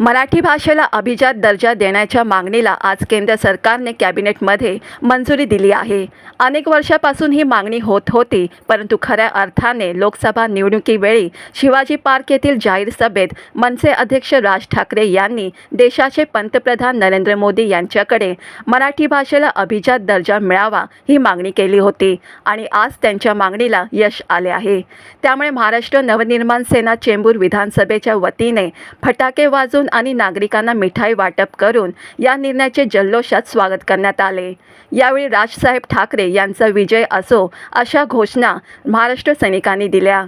मराठी भाषेला अभिजात दर्जा देण्याच्या मागणीला आज केंद्र सरकारने कॅबिनेटमध्ये मंजुरी दिली आहे. अनेक वर्षापासून ही मागणी होत होती परंतु खऱ्या अर्थाने लोकसभा निवडणुकीवेळी शिवाजी पार्क येथील जाहीर सभेत मनसे अध्यक्ष राज ठाकरे यांनी देशाचे पंतप्रधान नरेंद्र मोदी यांच्याकडे मराठी भाषेला अभिजात दर्जा मिळावा ही मागणी केली होती आणि आज त्यांच्या मागणीला यश आले आहे. त्यामुळे महाराष्ट्र नवनिर्माण सेना चेंबूर विधानसभेच्या वतीने फटाके वाजवून आणि नागरिकांना मिठाई वाटप करून या निर्णयाचे जल्लोषात स्वागत करण्यात आले. यावेळी राजसाहेब ठाकरे यांचा विजय असो अशा घोषणा महाराष्ट्र सैनिकांनी दिल्या.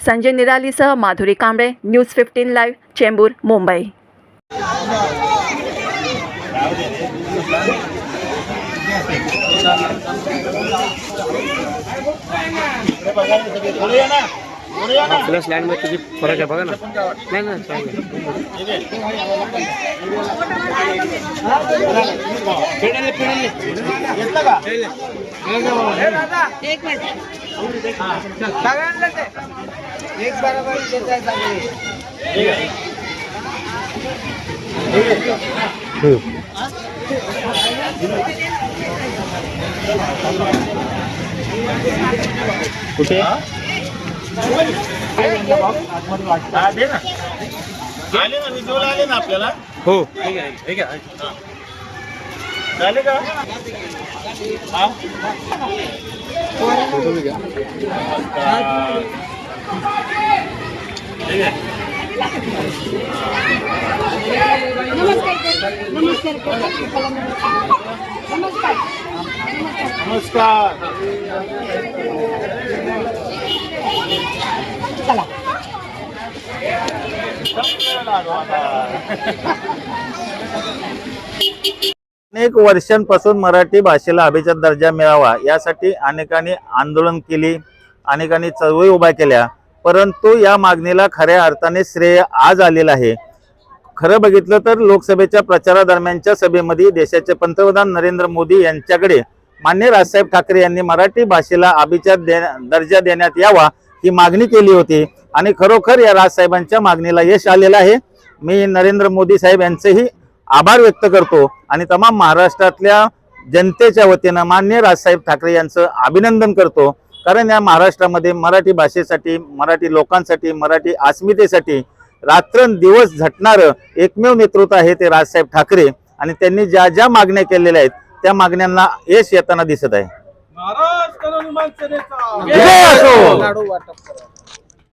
Sanjay निरालीसह Madhuri Kamble news fifteen live Chembur Mumbai. Plus स्लॅन्डमध्ये किती फरक आहे बघा ना. नाही ना slide एक कुठे? आले ना विजोला आले ना आपल्याला हो झाले का हा? नमस्कार अनेक वर्षांपासून मराठी भाषेला अभिजात दर्जा मिळावा यासाठी अनेकांनी आंदोलन केली अनेकांनी चळवळी उभ्या केल्या परंतु या मागणीला खऱ्या अर्थाने श्रेय आज आलेलं आहे. खरं बघितलं तर लोकसभेच्या प्रचारादरम्यानच्या सभेमध्ये देशाचे पंतप्रधान नरेंद्र मोदी यांच्याकडे मान्य राजसाहेब ठाकरे यांनी मराठी भाषेला अभिजात दे दर्जा देण्यात यावा ही मागणी केली होती. आणि खरोखर या राजसाहेबांच्या मागणीला यश आलेलं आहे. मी नरेंद्र मोदी साहेब यांचेही आभार व्यक्त करतो. आणि तमाम महाराष्ट्रातल्या जनतेच्या वतीनं मान्य राजसाहेब ठाकरे यांचं अभिनंदन करतो. कारण या महाराष्ट्रामध्ये मराठी भाषेसाठी मराठी लोकांसाठी मराठी अस्मितेसाठी रात्रंदिवस झटणारं एकमेव नेतृत्व आहे ते राजसाहेब ठाकरे. आणि त्यांनी ज्या ज्या मागण्या केलेल्या आहेत त्या मागण्यांना यश येताना दिसत आहे. महाराष्ट्र हनुमान सेनेचा विजय असो! लाडू वाटप करा